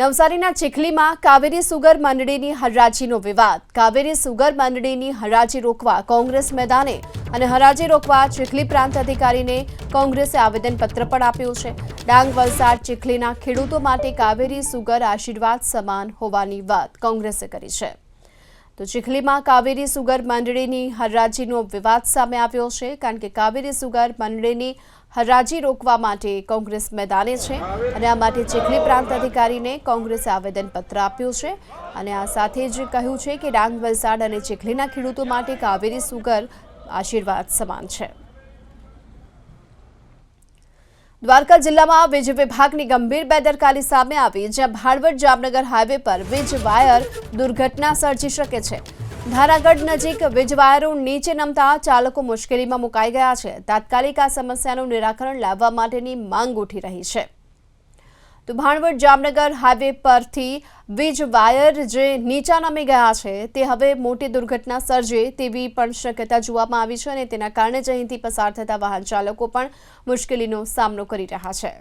નવસારીના ચીખલીમાં કાવેરી સુગર મંડળીની હરાજીનો વિવાદ. કાવેરી સુગર મંડળીની હરાજી રોકવા કોંગ્રેસ મેદાને અને હરાજી રોકવા ચીખલી પ્રાંત અધિકારીને કોંગ્રેસે આવેદનપત્ર પણ આપ્યું છે. ડાંગ વલસાડ ચીખલીના ખેડૂતો માટે કાવેરી સુગર આશીર્વાદ સમાન હોવાની વાત કોંગ્રેસે કરી છે. તો ચીખલીમાં કાવેરી સુગર મંડળીની હરાજીનો વિવાદ સામે આવ્યો છે, કારણ કે કાવેરી સુગર મંડળીની હરાજી રોકવા માટે કોંગ્રેસ મેદાને છે અને આ માટે ચીખલી પ્રાંત અધિકારીને કોંગ્રેસે આવેદનપત્ર આપ્યું છે. અને આ સાથે જ કહ્યું છે કે ડાંગ વલસાડ અને ચીખલીના ખેડૂતો માટે કાવેરી સુગર આશીર્વાદ સમાન છે. દ્વારકા જિલ્લામાં વીજ વિભાગની ગંભીર બેદરકારી સામે આવી, જ્યાં ભાડવડ જામનગર હાઈવે પર વીજ વાયર દુર્ઘટના સર્જી શકે છે. ધારાગઢ નજીક વીજ વાયરો નીચે નમતા ચાલકો મુશ્કેલીમાં મુકાઈ ગયા છે. તાત્કાલિક આ સમસ્યાનું નિરાકરણ લાવવા માટેની માંગ ઉઠી રહી છે. તો ભાણવડ જામનગર હાઈવે પરથી વીજ વાયર જે નીચા નમી ગયા છે, તે હવે મોટી દુર્ઘટના સર્જે તેવી પણ શક્યતા જોવામાં આવી છે અને તેના કારણે જ અહીંથી પસાર થતા વાહન ચાલકો પણ મુશ્કેલીનો સામનો કરી રહ્યા છે.